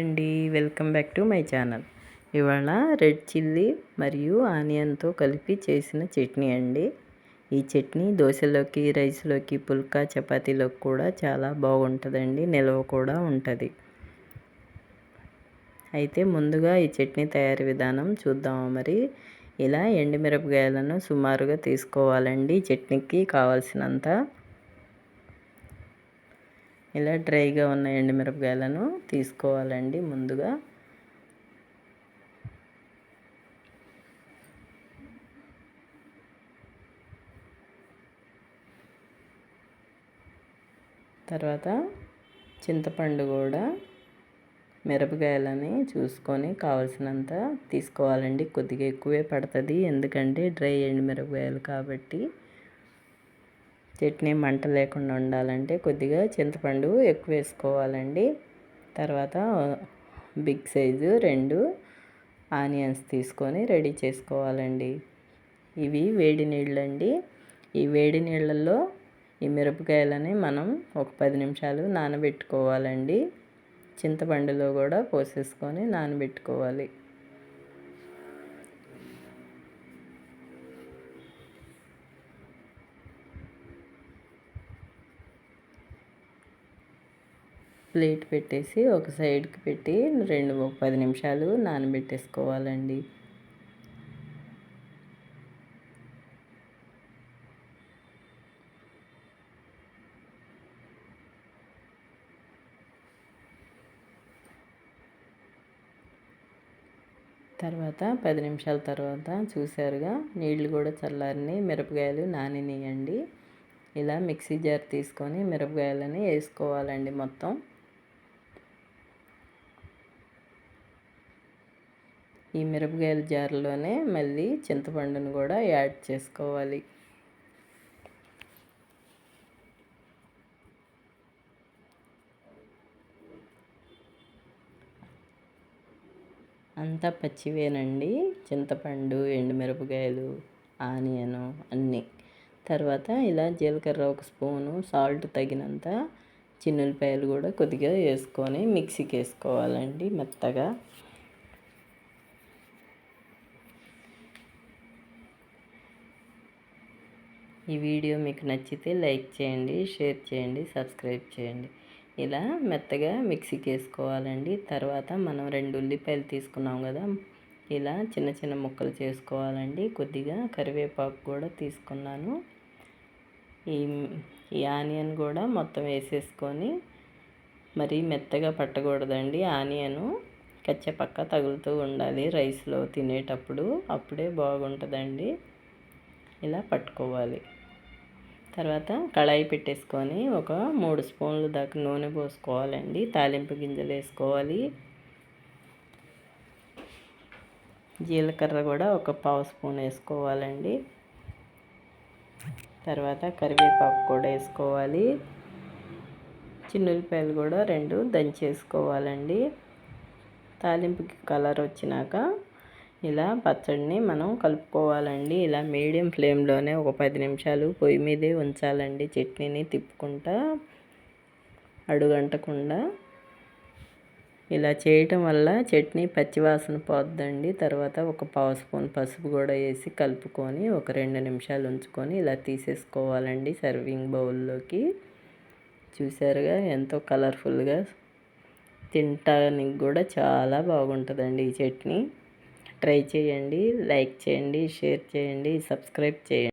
అండి. Welcome back to my channel. ఇవాళ red chilli మరియు ఆనియన్తో కలిపి చేసిన చట్నీ అండి. ఈ చట్నీ దోశలోకి రైస్లోకి పుల్కా చపాతీలోకి కూడా చాలా బాగుంటుందండి. నిల్వ కూడా ఉంటుంది. అయితే ముందుగా ఈ చట్నీ తయారీ విధానం చూద్దాము మరి? ఇలా ఎండుమిరపకాయలను సుమారుగా తీసుకోవాలండి. చట్నీకి కావాల్సినంత ఇలా డ్రైగా ఉన్న ఎండుమిరపకాయలను తీసుకోవాలండి ముందుగా. తర్వాత చింతపండు కూడా మిరపకాయలని చూసుకొని కావలసినంత తీసుకోవాలండి. కొద్దిగా ఎక్కువే పడుతుంది. ఎందుకంటే డ్రై ఎండు మిరపకాయలు కాబట్టి. చట్నీ మంట లేకుండా ఉండాలంటే కొద్దిగా చింతపండు ఎక్కువ వేసుకోవాలండి. తర్వాత బిగ్ సైజు రెండు ఆనియన్స్ తీసుకొని రెడీ చేసుకోవాలండి. ఇవి వేడి నీళ్ళండి. ఈ వేడి నీళ్ళల్లో ఈ మిరపకాయలని మనం ఒక పది నిమిషాలు నానబెట్టుకోవాలండి. చింతపండులో కూడా పోసేసుకొని నానబెట్టుకోవాలి. ప్లేట్ పెట్టేసి ఒక సైడ్కి పెట్టి రెండు పది నిమిషాలు నానబెట్టేసుకోవాలండి. తర్వాత పది నిమిషాల తర్వాత చూసారుగా నీళ్ళు కూడా చల్లారిని మిరపకాయలు నానినాయండి. ఇలా మిక్సీ జార్ తీసుకొని మిరపకాయలని వేసుకోవాలండి మొత్తం. ఈ మిరపకాయల జార్లోనే మళ్ళీ చింతపండును కూడా యాడ్ చేసుకోవాలి. అంతా పచ్చివేనండి. చింతపండు ఎండుమిరపకాయలు ఆనియను అన్నీ. తర్వాత ఇలా జీలకర్ర ఒక స్పూను సాల్ట్ తగినంత చిన్నులపాయలు కూడా కొద్దిగా వేసుకొని మిక్సీకి వేసుకోవాలండి మెత్తగా. ఈ వీడియో మీకు నచ్చితే లైక్ చేయండి షేర్ చేయండి సబ్స్క్రైబ్ చేయండి. ఇలా మెత్తగా మిక్సీకి వేసుకోవాలండి తర్వాత మనం రెండు ఉల్లిపాయలు తీసుకున్నాం కదా ఇలా చిన్న చిన్న ముక్కలు చేసుకోవాలండి. కొద్దిగా కరివేపాకు కూడా తీసుకున్నాను. ఈ ఈ ఆనియన్ కూడా మొత్తం వేసేసుకొని మరీ మెత్తగా పట్టకూడదండి. ఆనియను కచ్చపక్క తగులుతూ ఉండాలి రైస్లో తినేటప్పుడు. అప్పుడే బాగుంటుందండి. ఇలా పట్టుకోవాలి. తర్వాత కళాయి పెట్టేసుకొని ఒక మూడు స్పూన్లు దాకా నూనె పోసుకోవాలండి. తాలింపు గింజలు వేసుకోవాలి. జీలకర్ర కూడా ఒక పావు స్పూన్ వేసుకోవాలండి. తర్వాత కరివేపాకు కూడా వేసుకోవాలి. చిన్నులపాయలు కూడా రెండు దంచేసుకోవాలండి. తాలింపుకి కలర్ వచ్చినాక ఇలా పచ్చడిని మనం కలుపుకోవాలండి. ఇలా మీడియం ఫ్లేమ్లోనే ఒక పది నిమిషాలు పొయ్యి మీదే ఉంచాలండి. చట్నీని తిప్పుకుంటా అడుగంటకుండా. ఇలా చేయటం వల్ల చట్నీ పచ్చివాసన పోద్దండి. తర్వాత ఒక పావు స్పూన్ పసుపు కూడా వేసి కలుపుకొని ఒక రెండు నిమిషాలు ఉంచుకొని ఇలా తీసేసుకోవాలండి సర్వింగ్ బౌల్లోకి. చూసారుగా ఎంతో కలర్ఫుల్గా తింటానికి కూడా చాలా బాగుంటుందండి ఈ చట్నీ. ట్రై చేయండి లైక్ చేయండి షేర్ చేయండి సబ్స్క్రైబ్ చేయండి.